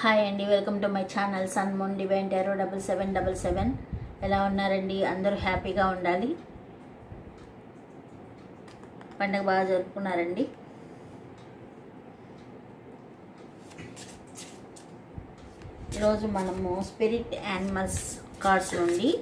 Hi అండి welcome to my channel sun moon divine tarot double seven double seven. ఎలా ఉన్నారండి? అందరూ హ్యాపీగా ఉండాలి. పండగ బాగా జరుపుకున్నారండి. ఈరోజు మనము స్పిరిట్ యానిమల్స్ కార్డ్స్ నుండి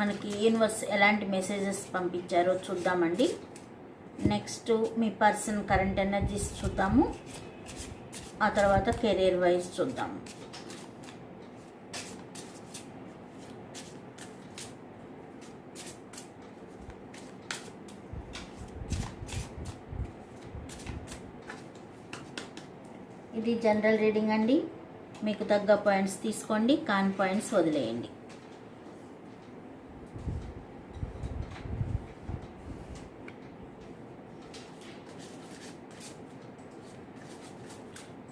మనకి యూనివర్స్ ఎలాంటి మెసేజెస్ పంపించారో చూద్దామండి. నెక్స్ట్ మీ పర్సన్ కరెంట్ ఎనర్జీస్ చూద్దాము. ఆ తర్వాత కెరీర్ వైజ్ చూద్దాం. ఇది జనరల్ రీడింగ్ అండి. మీకు తగ్గ పాయింట్స్ తీసుకోండి కాన్ పాయింట్స్ వదిలేయండి.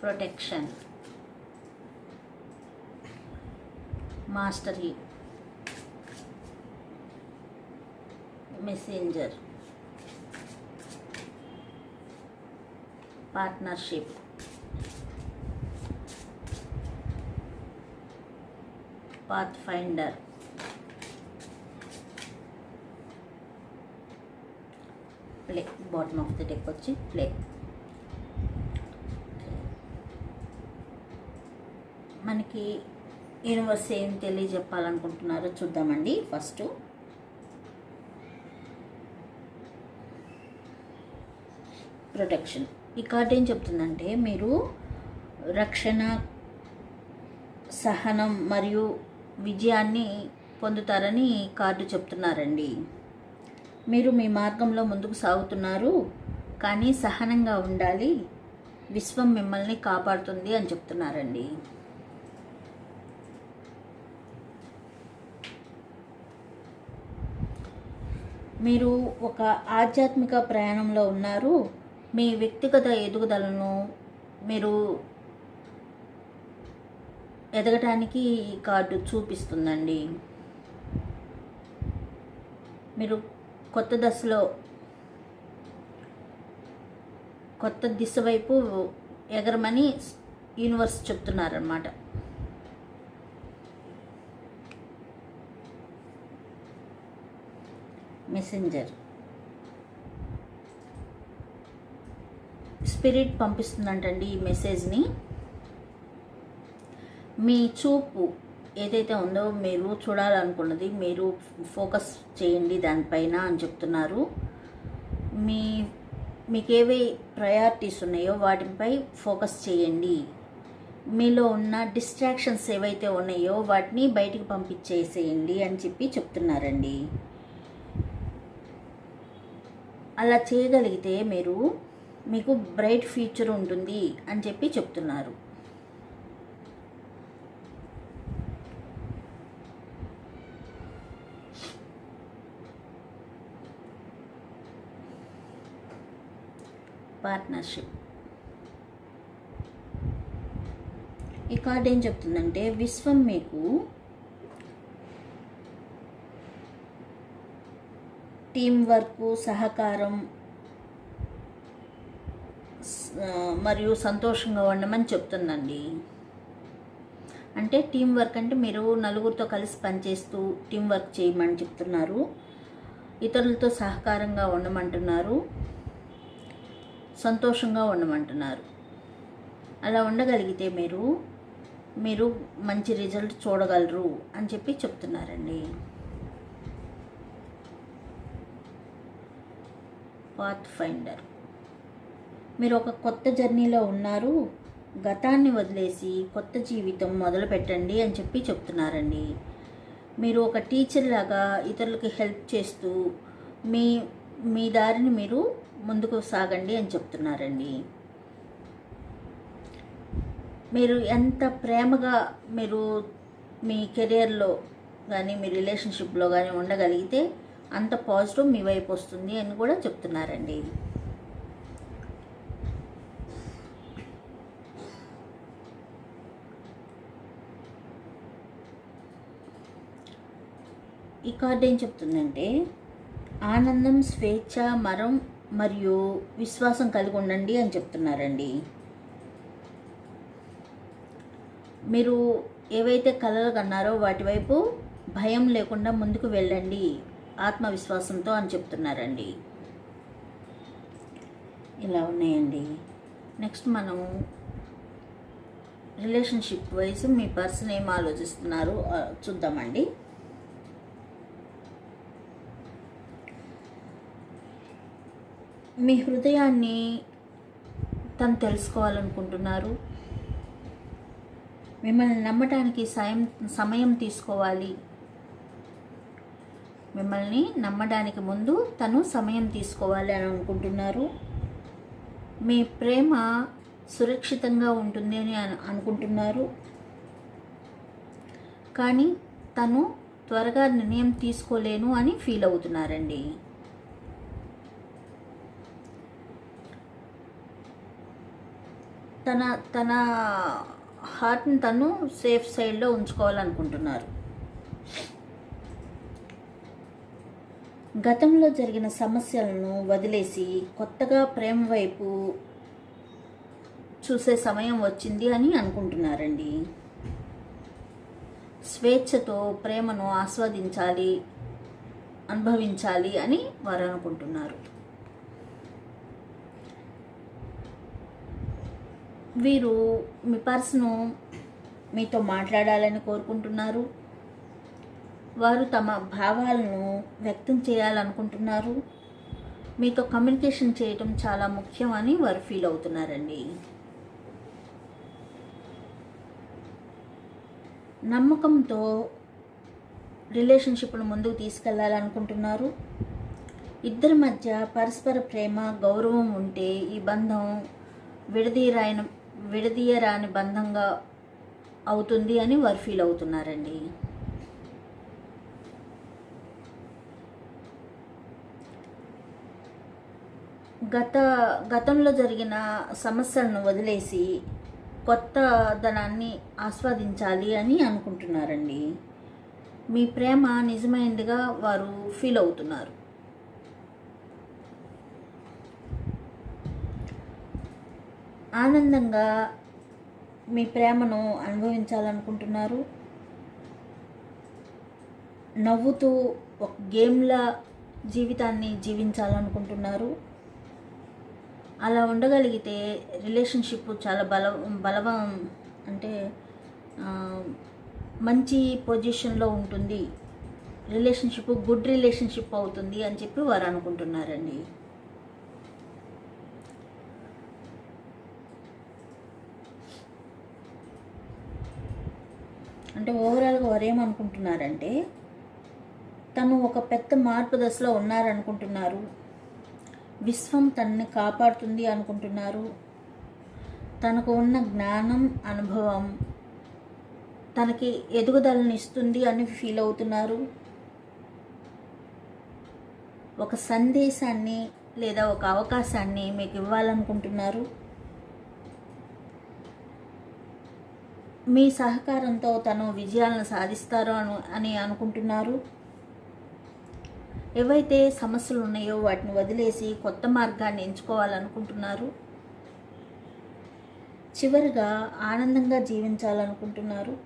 Protection mastery messenger partnership path finder play bottom of the deck మనకి యూనివర్స్ ఏం తెలియజెప్పాలనుకుంటున్నారో చూద్దామండి. ఫస్ట్ ప్రొటెక్షన్ ఈ కార్డ్ ఏం చెప్తుందంటే మీరు రక్షణ సహనం మరియు విజయాన్ని పొందుతారని కార్డు చెప్తున్నారండి. మీరు మీ మార్గంలో ముందుకు సాగుతున్నారు కానీ సహనంగా ఉండాలి. విశ్వం మిమ్మల్ని కాపాడుతుంది అని చెప్తున్నారండి. మీరు ఒక ఆధ్యాత్మిక ప్రయాణంలో ఉన్నారు మీ వ్యక్తిగత ఎదుగుదలను మీరు ఎదగటానికి ఈ కార్డు చూపిస్తుందండి. మీరు కొత్త దశలో కొత్త దిశ వైపు ఎగరమని యూనివర్స్ చెప్తున్నారన్నమాట. మెసెంజర్. స్పిరిట్ పంపిస్తుందంటండి ఈ మెసేజ్ని. మీ చూపు ఏదైతే ఉందో మీరు చూడాలనుకున్నది మీరు ఫోకస్ చేయండి దానిపైన అని చెప్తున్నారు. మీ మీకు ఏవే ప్రయారిటీస్ ఉన్నాయో వాటిపై ఫోకస్ చేయండి. మీలో ఉన్న డిస్ట్రాక్షన్స్ ఏవైతే ఉన్నాయో వాటిని బయటికి పంపించేసేయండి అని చెప్పి చెప్తున్నారండి. అలా చేయగలిగితే మీరు మీకు బ్రైట్ ఫ్యూచర్ ఉంటుంది అని చెప్పి చెప్తున్నారు. పార్ట్నర్షిప్ ఈ కార్డ్ ఏం చెప్తుందంటే విశ్వం మీకు టీం వర్క్ సహకారం మరియు సంతోషంగా ఉండమని చెప్తుందండి. అంటే టీం వర్క్ అంటే మీరు నలుగురితో కలిసి పనిచేస్తూ టీం వర్క్ చేయమని చెప్తున్నారు. ఇతరులతో సహకారంగా ఉండమంటున్నారు. సంతోషంగా ఉండమంటున్నారు. అలా ఉండగలిగితే మీరు మీరు మంచి రిజల్ట్ చూడగలరు అని చెప్పి చెప్తున్నారండి. పాత్ ఫైండర్ మీరు ఒక కొత్త జర్నీలో ఉన్నారు. గతాన్ని వదిలేసి కొత్త జీవితం మొదలు పెట్టండి అని చెప్పి చెప్తున్నారండి. మీరు ఒక టీచర్ లాగా ఇతరులకి హెల్ప్ చేస్తూ మీ మీ దారిని మీరు ముందుకు సాగండి అని చెప్తున్నారండి. మీరు ఎంత ప్రేమగా మీరు మీ కెరియర్లో కానీ మీ రిలేషన్షిప్లో కానీ ఉండగలిగితే అంత పాజిటివ్ మీ వైపు వస్తుంది అని కూడా చెప్తున్నారండి ఈ కార్డు ఏం చెప్తుందంటే ఆనందం స్వేచ్ఛ మరం మరియు విశ్వాసం కలిగి ఉండండి అని చెప్తున్నారండి. మీరు ఏవైతే కలలు కన్నారో వాటి వైపు భయం లేకుండా ముందుకు వెళ్ళండి. ఆత్మవిశ్వాసంతో అని చెప్తున్నారండి. ఇలా ఉన్నాయండి. నెక్స్ట్ మనం రిలేషన్షిప్ వైజ్ మీ పర్సన్ ఏం ఆలోచిస్తున్నారు? చూద్దామండి. మీ హృదయాన్ని తను తెలుసుకోవాలనుకుంటున్నారు. మిమ్మల్ని నమ్మటానికి సాయం సమయం తీసుకోవాలి. మిమ్మల్ని నమ్మడానికి ముందు తను సమయం తీసుకోవాలి అని అనుకుంటున్నారు. మీ ప్రేమ సురక్షితంగా ఉంటుంది అని అనుకుంటున్నారు. కానీ తను త్వరగా నిర్ణయం తీసుకోలేను అని ఫీల్ అవుతున్నారండి. తన తన హార్ట్ని తను సేఫ్ సైడ్లో ఉంచుకోవాలనుకుంటున్నారు. గతంలో జరిగిన సమస్యలను వదిలేసి కొత్తగా ప్రేమ వైపు చూసే సమయం వచ్చింది అని అనుకుంటున్నారండి. స్వేచ్ఛతో ప్రేమను ఆస్వాదించాలి అనుభవించాలి అని వారు అనుకుంటున్నారు. వీరు మీ పర్సను మీతో మాట్లాడాలని కోరుకుంటున్నారు. వారు తమ భావాలను వ్యక్తం చేయాలనుకుంటున్నారు. మీతో కమ్యూనికేషన్ చేయటం చాలా ముఖ్యం అని వారు ఫీల్ అవుతున్నారండి. నమ్మకంతో రిలేషన్షిప్ను ముందుకు తీసుకెళ్ళాలనుకుంటున్నారు. ఇద్దరి మధ్య పరస్పర ప్రేమ గౌరవం ఉంటే ఈ బంధం విడదీయరాయన విడదీయరాని బంధంగా అవుతుంది అని వారు ఫీల్ అవుతున్నారండి. గత గతంలో జరిగిన సమస్యలను వదిలేసి కొత్త ధనాన్ని ఆస్వాదించాలి అని అనుకుంటున్నారండి. మీ ప్రేమ నిజమైనదిగా వారు ఫీల్ అవుతున్నారు. ఆనందంగా మీ ప్రేమను అనుభవించాలనుకుంటున్నారు. నవ్వుతూ ఒక గేమ్ల జీవితాన్ని జీవించాలనుకుంటున్నారు. అలా ఉండగలిగితే రిలేషన్షిప్ చాలా బల బలవం అంటే మంచి పొజిషన్లో ఉంటుంది. రిలేషన్షిప్ గుడ్ రిలేషన్షిప్ అవుతుంది అని చెప్పి వారు అనుకుంటున్నారండి. అంటే ఓవరాల్గా వారు ఏమనుకుంటున్నారంటే తను ఒక పెద్ద మార్పు దశలో ఉన్నారనుకుంటున్నారు. విశ్వం తనని కాపాడుతుంది అనుకుంటున్నారు. తనకు ఉన్న జ్ఞానం అనుభవం తనకి ఎదుగుదలను ఇస్తుంది అని ఫీల్ అవుతున్నారు. ఒక సందేశాన్ని లేదా ఒక అవకాశాన్ని మీకు ఇవ్వాలనుకుంటున్నారు. మీ సహకారంతో తను విజయాలను సాధిస్తారు అను అని అనుకుంటున్నారు. ఏవైతే సమస్యలు ఉన్నాయో వాటిని వదిలేసి కొత్త మార్గాన్ని ఎంచుకోవాలనుకుంటున్నారు? చివరిగా ఆనందంగా జీవించాలనుకుంటున్నారు?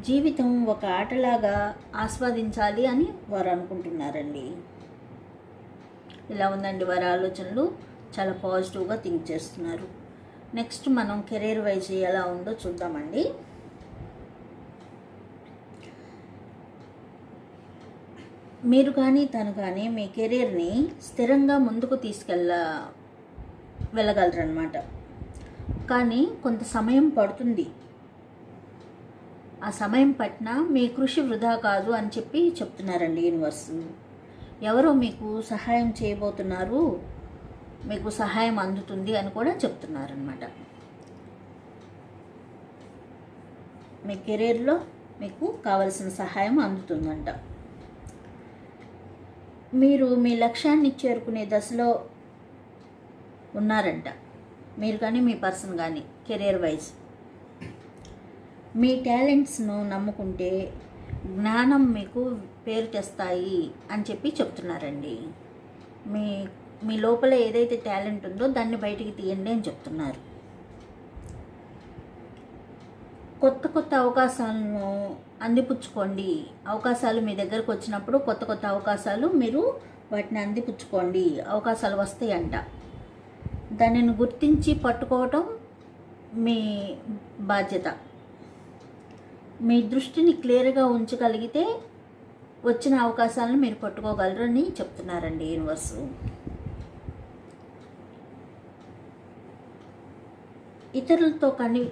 జీవితం ఒక ఆటలాగా ఆస్వాదించాలి అని వారు అనుకుంటున్నారండి. ఇలా ఉందండి వారి ఆలోచనలు. చాలా పాజిటివ్గా థింక్ చేస్తున్నారు. నెక్స్ట్ మనం కెరీర్ వైజ్ ఎలా ఉందో చూద్దామండి. మీరు కానీ తను కానీ మీ కెరీర్ని స్థిరంగా ముందుకు తీసుకెళ్ళ వెళ్ళగలరన్నమాట. కానీ కొంత సమయం పడుతుంది. ఆ సమయం పట్టిన మీ కృషి వృధా కాదు అని చెప్పి చెప్తున్నారండి యూనివర్స్. ఎవరో మీకు సహాయం చేయబోతున్నారు మీకు సహాయం అందుతుంది అని కూడా చెప్తున్నారనమాట మీ కెరీర్లో మీకు కావలసిన సహాయం అందుతుందంట. మీరు మీ లక్ష్యాన్ని చేరుకునే దశలో ఉన్నారంట. మీరు కానీ మీ పర్సన్ కానీ కెరీర్ వైజ్. మీ టాలెంట్స్ను నమ్ముకుంటే జ్ఞానం మీకు పేరు తెస్తాయి అని చెప్పి చెప్తున్నారండి. మీ మీ లోపల ఏదైతే టాలెంట్ ఉందో దాన్ని బయటికి తీయండి అని చెప్తున్నారు. కొత్త కొత్త అవకాశాలను అందిపుచ్చుకోండి. అవకాశాలు మీ దగ్గరకు వచ్చినప్పుడు కొత్త కొత్త అవకాశాలు మీరు వాటిని అందిపుచ్చుకోండి. అవకాశాలు వస్తాయంట. దానిని గుర్తించి పట్టుకోవటం మీ బాధ్యత. మీ దృష్టిని క్లియర్గా ఉంచగలిగితే వచ్చిన అవకాశాలను మీరు పట్టుకోగలరని చెప్తున్నారండి యూనివర్స్. ఇతరులతో కని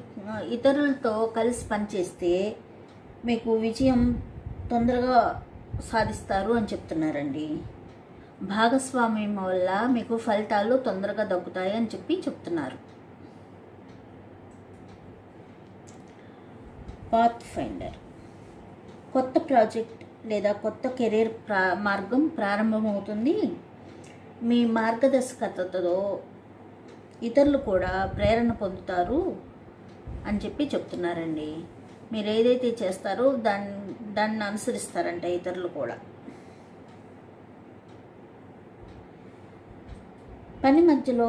ఇతరులతో కలిసి పనిచేస్తే మీకు విజయం తొందరగా సాధిస్తారు అని చెప్తున్నారండి. భాగస్వామ్యం వల్ల మీకు ఫలితాలు తొందరగా దక్కుతాయి అని చెప్పి చెప్తున్నారు. పాత్ ఫైండర్ కొత్త ప్రాజెక్ట్ లేదా కొత్త కెరీర్ ప్రా మార్గం ప్రారంభమవుతుంది. మీ మార్గదర్శకతతో ఇతరులు కూడా ప్రేరణ పొందుతారు అని చెప్పి చెప్తున్నారండి. మీరు ఏదైతే చేస్తారో దాన్ని దాన్ని అనుసరిస్తారంట ఇతరులు కూడా. పని మధ్యలో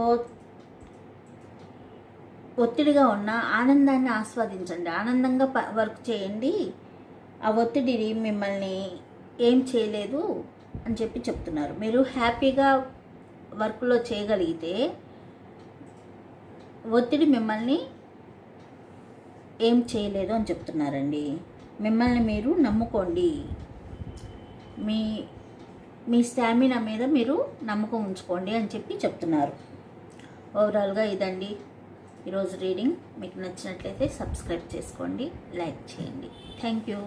ఒత్తిడిగా ఉన్న ఆనందాన్ని ఆస్వాదించండి. ఆనందంగా ప వర్క్ చేయండి. ఆ ఒత్తిడి మిమ్మల్ని ఏం చేయలేదు అని చెప్పి చెప్తున్నారు. మీరు హ్యాపీగా వర్క్లో చేయగలిగితే ఒత్తిడి మిమ్మల్ని ఏం చేయలేదు అని చెప్తున్నారండి. మిమ్మల్ని మీరు నమ్ముకోండి. మీ మీ స్టామినా మీద మీరు నమ్మకం ఉంచుకోండి అని చెప్పి చెప్తున్నారు. ఓవరాల్గా ఇదండి. ఈరోజు రీడింగ్. మీకు నచ్చినట్లయితే సబ్స్క్రైబ్ చేసుకోండి. లైక్ చేయండి. Thank you.